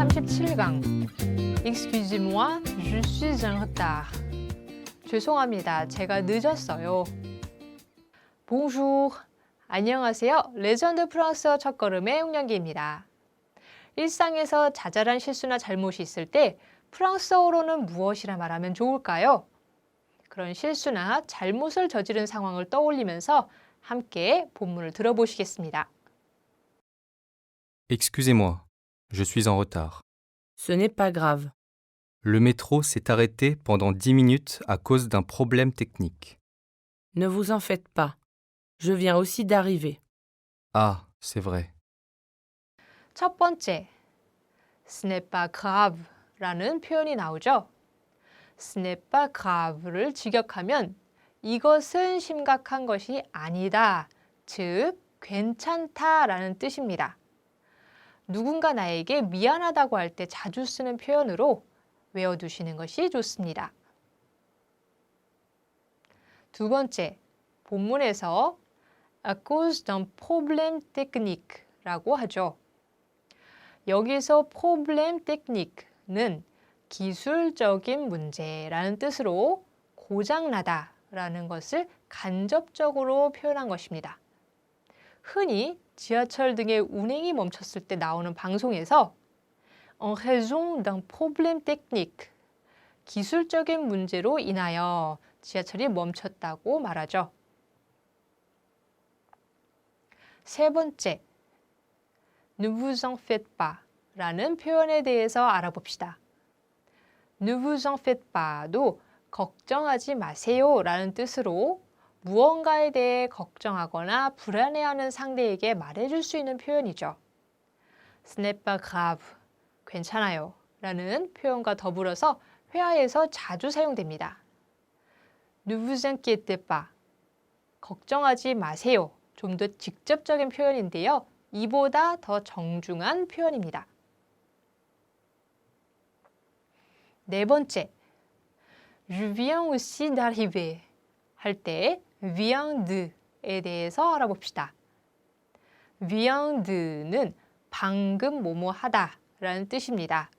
37강. Excusez-moi, je suis en retard. 죄송합니다. 제가 늦었어요. Bonjour. 안녕하세요. 레전드 프랑스어 첫걸음의 홍영기입니다. 일상에서 자잘한 실수나 잘못이 있을 때 프랑스어로는 무엇이라 말하면 좋을까요? 그런 실수나 잘못을 저지른 상황을 떠올리면서 함께 본문을 들어보시겠습니다. Excusez-moi, je suis en retard. Ce n'est pas grave. Le métro s'est arrêté pendant 10 minutes à cause d'un problème technique. Ne vous en faites pas. Je viens aussi d'arriver. Ah, c'est vrai. 첫 번째, ce n'est pas grave라는 표현이 나오죠. ce n'est pas grave를 직역하면 이것은 심각한 것이 아니다. 즉, 괜찮다라는 뜻입니다. 누군가 나에게 미안하다고 할 때 자주 쓰는 표현으로 외워두시는 것이 좋습니다. 두 번째, 본문에서 à cause d'un problème technique라고 하죠. 여기서 problème technique는 기술적인 문제라는 뜻으로 고장나다라는 것을 간접적으로 표현한 것입니다. 흔히 지하철 등의 운행이 멈췄을 때 나오는 방송에서 en raison d'un problème technique 기술적인 문제로 인하여 지하철이 멈췄다고 말하죠. 세 번째, ne vous en faites pas 라는 표현에 대해서 알아봅시다. ne vous en faites pas도 걱정하지 마세요 라는 뜻으로 무언가에 대해 걱정하거나 불안해하는 상대에게 말해줄 수 있는 표현이죠. pas grave, 괜찮아요 라는 표현과 더불어서 회화에서 자주 사용됩니다. pas, 걱정하지 마세요. 좀 더 직접적인 표현인데요. 이보다 더 정중한 표현입니다. 네 번째, je viens aussi d'arriver 할 때 vient de에 대해서 알아봅시다. vient de는 방금 뭐뭐 하다 라는 뜻입니다.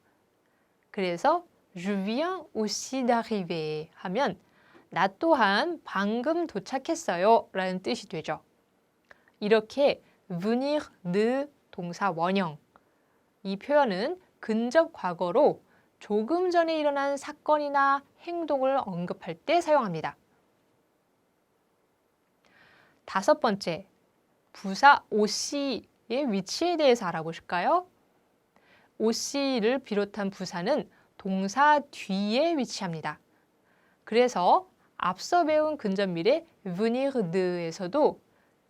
그래서 je viens aussi d'arriver 하면 나 또한 방금 도착했어요 라는 뜻이 되죠. 이렇게 venir de 동사 원형 이 표현은 근접 과거로 조금 전에 일어난 사건이나 행동을 언급할 때 사용합니다. 다섯 번째, 부사 오씨의 위치에 대해서 알아보실까요? 오씨를 비롯한 부사는 동사 뒤에 위치합니다. 그래서 앞서 배운 근접 미래 venir de에서도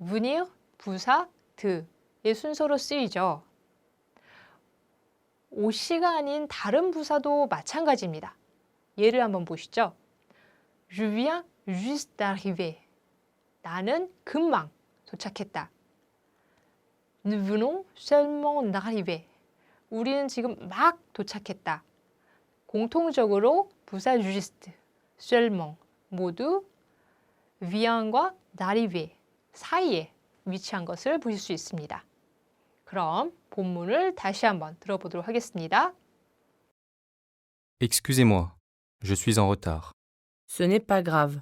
venir 부사 드의 순서로 쓰이죠. 오씨가 아닌 다른 부사도 마찬가지입니다. 예를 한번 보시죠. Je viens juste d'arriver. 나는 금방 도착했다. Nous venons seulement d'arriver. 우리는 지금 막 도착했다. 공통적으로 부사 juste, seulement 모두 vien과 d'arriver 사이에 위치한 것을 보실 수 있습니다. 그럼 본문을 다시 한번 들어보도록 하겠습니다. Excusez-moi, je suis en retard. Ce n'est pas grave.